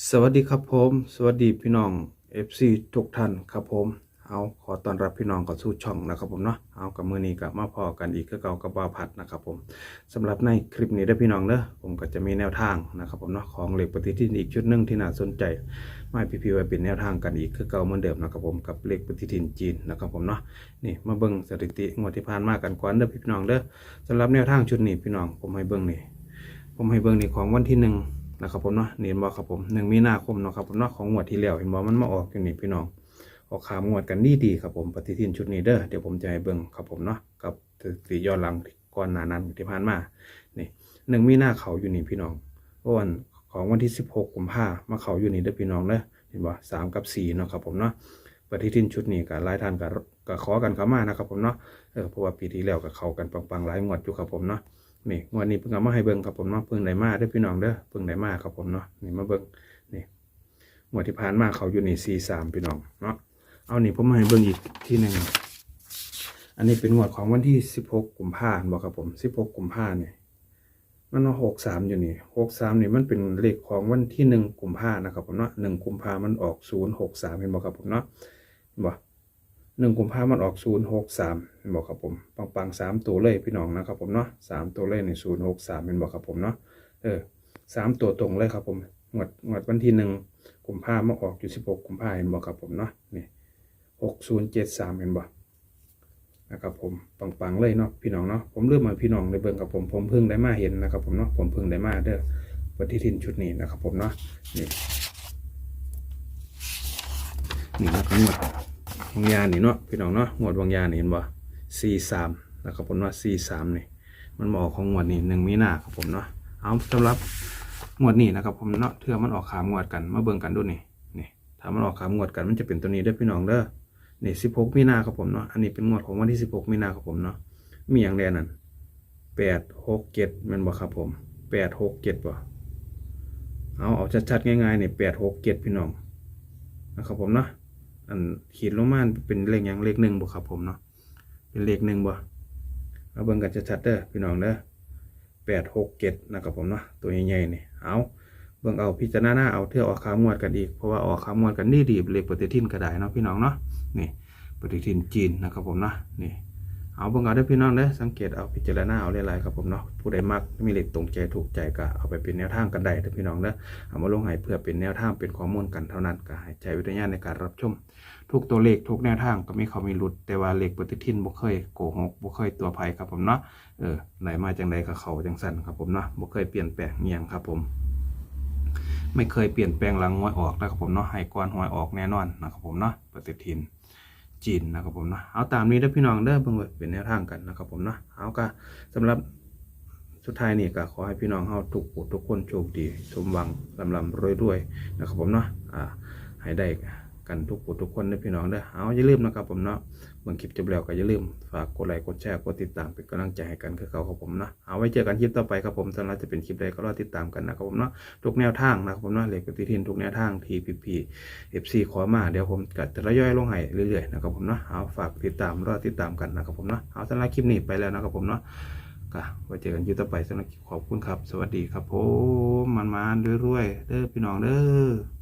สวัสดีครับผม สวัสดีพี่น้อง FC ทุกท่านครับผม เอาขอต้อนรับพี่น้องเข้าสู่ช่องนะครับผมเนาะ เอากับมือนี้กับมาพอกันอีกคือเก่ากับบ่าวผัดนะครับผมสำหรับในคลิปนี้เด้พี่น้องเด้อผมก็จะมีแนวทางนะครับผมเนาะของเหล็กปฏิทินอีกชุดหนึ่งที่น่าสนใจไมาให้พี่ไว้เป็นแนวทางกันอีกคือเก่าเหมือนเดิมนะครับผมกับเหล็กปฏิทินจีนนะครับผมเนาะ นี่มาเบิ่งสถิติงวดที่ผ่านมากันก่อนเด้อพี่น้องเด้อสำหรับแนวทางชุดนี้พี่น้องผมให้เบิ่งนี่ ผมให้เบิ่งนี่ของวันที่หนึ่ง นะครับผมเนาะนี่เห็นบ่ครับผมหนึ่งมีนาคมเนาะครับผมเนาะของงวดที่แล้วเห็นบ่มันมาออกอยู่นี่พี่น้องออกขามงวดกันดีดีครับผมปฏิทินชุดนี้เด้อเดี๋ยวผมจะให้เบิ่งครับผมเนาะกับสถิติย้อนหลังก่อนหน้านั้นที่ผ่านมานี่หนึ่งมีนาเขาอยู่นี่พี่น้องวันของวันที่สิบหกกุมภามาเขาอยู่นี่เด้อพี่น้องเด้อเห็นบ่สามกับสี่เนาะครับผมเนาะปฏิทินชุดนี้กับลายทานกับกับขอกันเข้ามานะครับผมเนาะเออเพราะว่าปีที่แล้วกับเขากันปังๆหลายงวดอยู่ครับผมเนาะ นี่งวดนี้เพิ่งเอามาให้เบิ่งครับผมเนาะเพิ่งได้มาได้อพี่น้องเด้อเพิ่งได้มาครับผมเนาะนี่มาเบิ่งนี่งวดที่ผ่านมาเขาอยู่นี่ซีสามพี่น้องเนาะเอานี่ผมมาให้เบิ่งอีกที่หนึ่งอันนี้เป็นงวดของวันที่สิบหกกุมภาพันธ์บอกครับผมสิบหกกุมภาพันธ์เนี่ยมันมาหกสามอยู่นี่หกสามนี่มันเป็นเลขของวันที่หนึ่งกุมภาพันธ์นะครับผมเนาะหนึ่งกุมภาพันธ์มันออกศูนย์หกสามเห็นบอกครับผมเนาะเห็นบ่ หนึ่งกุมภาพมันออกศูนย์หกสามเป็นบอกครับผมปังปังสามตัวเลยพี่น้องนะครับผมเนาะสามตัวเลยในศูนย์หกสามเป็นบอกครับผมเนาะเออสามตัวตรงเลยครับผมงวดงวดวันที่หนึ่งกุมภาพันออกอยู่สิบหกกุมภาพเห็นบอกครับผมเนาะนี่หกศูนย์เจ็ดสามเห็นบอกนะครับผมปังปังๆเลยเนาะพี่น้องเนาะผมเลือกมาพี่น้องในเบิ่งกับผมผมเพิ่งได้มาเห็นนะครับผมเนาะผมเพิ่งได้มาเด้อปฏิทินชุดนี้นะครับผมเนาะนี่นี่นะครับงวด วงยานี่เนาะพี่น้องเนาะงวดวงยานี่เห็นบ่สี่สามนะครับผมว่าสี่สามนี่มันมาออกของงวดนี้หนึ่งมีนาครับผมเนาะเอาสำหรับงวดนี้นะครับผมเนาะเทื่อมันออกขามงวดกันมาเบิ่งกันดูนี่นี่ถ้ามันออกขามงวดกันมันจะเป็นตัวนี้เด้อพี่น้องเด้อนี่สิบหกมีนาครับผมเนาะอันนี้เป็นงวดของวันที่สิบหกมีนาครับผมเนาะมีอย่างแดนั่นแปดหกเจ็ดมันบ่ครับผมแปดหกเจ็ดบ่เอาเอาชัดๆง่ายๆนี่แปดหกเจ็ดพี่น้องนะครับผมเนาะ อันขีดลงมาเป็นเลขยังเลขหนึ่งบ่ครับผมเนาะเป็นเลขหนึ่งบ่เอาเบิ่งกันชัดๆเด้อพี่น้องเด้อแปดหกเจ็ดนะครับผมเนาะตัวใหญ่ๆนี่เอาเบิ่งเอาพิจารณาเอาเทื่อออกขามวดกันอีกเพราะว่าออกขามวดกันนี่ดีเลขปฏิทินก็ได้เนาะพี่น้องเนาะนี่ปฏิทินจีนนะครับผมเนาะนี่ เอาเบิ่งเอาเด้พี่น้องเด้อสังเกตเอาพิจารณาเอาหลายๆครับผมเนาะผู้ใดมักมีเหลขตรงใจถูกใจก็เอาไปเป็นแนวทางกันได้เด้อพี่น้องเด้อเอามาลงให้เพื่อเป็นแนวทางเป็นข้อมูลกันเท่านั้นก็ให้ใช้วิทยาในการรับชม ทุกตัวเลขทุกแนวทางก็มีเขามีหลุด แต่ว่าเลขปฏิทินบ่เคยโกหกบ่เคยตัวภัยครับผมเนาะเออไหนมาจังใดก็เขาจังสั่นครับผมเนาะบ่เคยเปลี่ยนแปลงเงียงครับผมไม่เคยเปลี่ยนแปลงหลังหวยออกนะครับผมเนาะให้ก่อนหวยออกแน่นอนนะครับผมเนาะปฏิทิน จีนนะครับผมเนาะเอาตามนี้เด้อพี่น้องเด้อเพิ่งเป็นแนวทางกันนะครับผมเนาะเอาก็สำหรับสุดท้ายนี่ก็ขอให้พี่น้องเฮาทุกผู้ทุกคนโชคดี สมหวังลำลำรวยรวยๆนะครับผมเนาะอ่าให้ได้ กันทุกผู้ทุกคนนะพี่น้องเด้อเอาอย่าลืมนะครับผมเนาะเบิ่งคลิปจบแล้วก็อย่าลืมฝากกดไลค์กดแชร์กดติดตามเป็นกำลังใจให้กันคือเก่าครับผมเนาะเอาไว้เจอกันคลิปต่อไปครับผมสำหรับจะเป็นคลิปใดก็รอติดตามกันนะครับผมเนาะทุกแนวทางนะครับผมเนาะเหล็กปฏิทินทุกแนวทางทีพีพีเอฟซีขอมาเดี๋ยวผมก็จะทยอยลงให้เรื่อยๆนะครับผมเนาะเอาฝากติดตามรอติดตามกันนะครับผมเนาะเอาสำหรับคลิปนี้ไปแล้วนะครับผมเนาะก็ไว้เจอกันอยูต่อไปสำหรับขอบคุณครับ สวัสดีครับผมมันมาๆรวยๆเด้อพี่น้องเด้อ